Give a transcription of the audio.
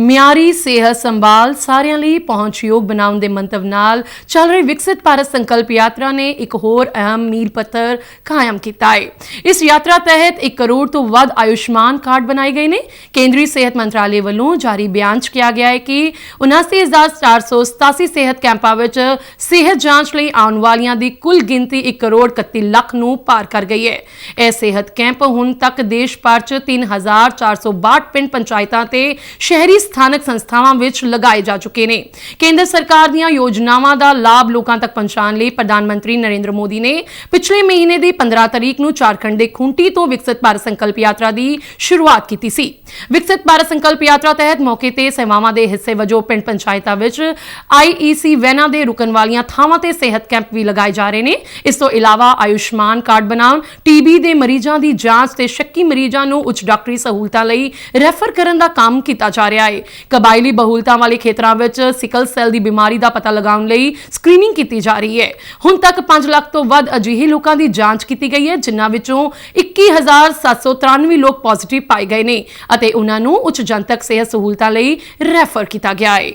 ਮਿਆਰੀ ਸਿਹਤ ਸੰਭਾਲ ਸਾਰਿਆਂ ਲਈ ਪਹੁੰਚਯੋਗ ਬਣਾਉਣ ਦੇ ਮੰਤਵ ਨਾਲ ਚੱਲ ਰਹੀ ਵਿਕਸਿਤ ਭਾਰਤ ਸੰਕਲਪ ਯਾਤਰਾ ਨੇ ਇੱਕ ਹੋਰ ਅਹਿਮ ਮੀਲ ਪੱਥਰ ਕਾਇਮ ਕੀਤਾ ਹੈ। ਇਸ ਯਾਤਰਾ ਤਹਿਤ 1 ਕਰੋੜ ਤੋਂ ਵੱਧ ਆਯੁਸ਼ਮਾਨ ਕਾਰਡ ਬਣਾਏ ਗਏ ਨੇ। ਕੇਂਦਰੀ ਸਿਹਤ ਮੰਤਰਾਲੇ ਵੱਲੋਂ ਜਾਰੀ ਬਿਆਨ 'ਚ ਕਿਹਾ ਗਿਆ ਹੈ ਕਿ 79487 ਸਿਹਤ ਕੈਂਪਾਂ ਵਿੱਚ ਸਿਹਤ ਜਾਂਚ ਲਈ ਆਉਣ ਵਾਲੀਆਂ ਦੀ ਕੁੱਲ ਗਿਣਤੀ 1 ਕਰੋੜ 31 ਲੱਖ ਨੂੰ ਪਾਰ ਕਰ ਗਈ ਹੈ। ਇਹ ਸਿਹਤ ਕੈਂਪ ਹੁਣ ਤੱਕ ਦੇਸ਼ ਭਰ 'ਚ 3462 ਪਿੰਡ ਪੰਚਾਇਤਾਂ ਤੇ ਸ਼ਹਿਰੀ ਸਥਾਨਕ ਸੰਸਥਾਵਾਂ ਵਿੱਚ ਲਗਾਏ ਜਾ ਚੁੱਕੇ ਨੇ। ਕੇਂਦਰ ਸਰਕਾਰ ਦੀਆਂ ਯੋਜਨਾਵਾਂ ਦਾ ਲਾਭ ਲੋਕਾਂ ਤੱਕ ਪਹੁੰਚਾਉਣ ਲਈ ਪ੍ਰਧਾਨ ਮੰਤਰੀ ਨਰਿੰਦਰ ਮੋਦੀ ਨੇ ਪਿਛਲੇ ਮਹੀਨੇ ਦੀ 15 ਤਰੀਕ ਨੂੰ ਝਾਰਖੰਡ ਦੇ ਖੁੰਟੀ ਤੋਂ ਵਿਕਸਿਤ ਭਾਰਤ ਸੰਕਲਪ ਯਾਤਰਾ ਦੀ ਸ਼ੁਰੂਆਤ ਕੀਤੀ ਸੀ। ਵਿਕਸਿਤ ਭਾਰਤ ਸੰਕਲਪ ਯਾਤਰਾ ਤਹਿਤ ਮੌਕੇ ਤੇ ਸੇਵਾਵਾਂ ਦੇ ਹਿੱਸੇ ਵਜੋਂ ਪਿੰਡ ਪੰਚਾਇਤਾਂ ਵਿੱਚ ਆਈਈਸੀ ਵੈਨਾਂ ਦੇ ਰੁਕਣ ਵਾਲੀਆਂ ਥਾਵਾਂ ਤੇ ਸਿਹਤ ਕੈਂਪ ਵੀ ਲਗਾਏ ਜਾ ਰਹੇ ਨੇ। ਇਸ ਤੋਂ ਇਲਾਵਾ ਆਯੁਸ਼ਮਾਨ ਕਾਰਡ ਬਣਾਉਣ, ਟੀਬੀ ਦੇ ਮਰੀਜ਼ਾਂ ਦੀ ਜਾਂਚ ਤੇ ਸ਼ੱਕੀ ਮਰੀਜ਼ਾਂ ਨੂੰ ਉੱਚ ਡਾਕਟਰੀ ਸਹੂਲਤਾਂ ਲਈ ਰੈਫਰ ਕਰਨ ਦਾ ਕੰਮ ਕੀਤਾ ਜਾ ਰਿਹਾ ਹੈ। ਕਬਾਇਲੀ ਬਹੁਲਤਾਂ ਵਾਲੇ ਖੇਤਰਾਂ ਵਿੱਚ ਸਿਕਲ ਸੈੱਲ ਦੀ ਬਿਮਾਰੀ ਦਾ ਪਤਾ ਲਗਾਉਣ ਲਈ ਸਕਰੀਨਿੰਗ ਕੀਤੀ ਜਾ ਰਹੀ ਹੈ। ਹੁਣ ਤੱਕ 5 ਲੱਖ ਤੋਂ ਵੱਧ ਅਜਿਹੇ ਲੋਕਾਂ ਦੀ ਜਾਂਚ ਕੀਤੀ ਗਈ ਹੈ, ਜਿਨ੍ਹਾਂ ਵਿੱਚੋਂ 21793 ਲੋਕ ਪੋਜ਼ਿਟਿਵ ਪਾਏ ਗਏ ਨੇ ਅਤੇ ਉਹਨਾਂ ਨੂੰ ਉੱਚ ਜਨਤਕ ਸਿਹਤ ਸਹੂਲਤਾਂ ਲਈ ਰੈਫਰ ਕੀਤਾ ਗਿਆ ਹੈ।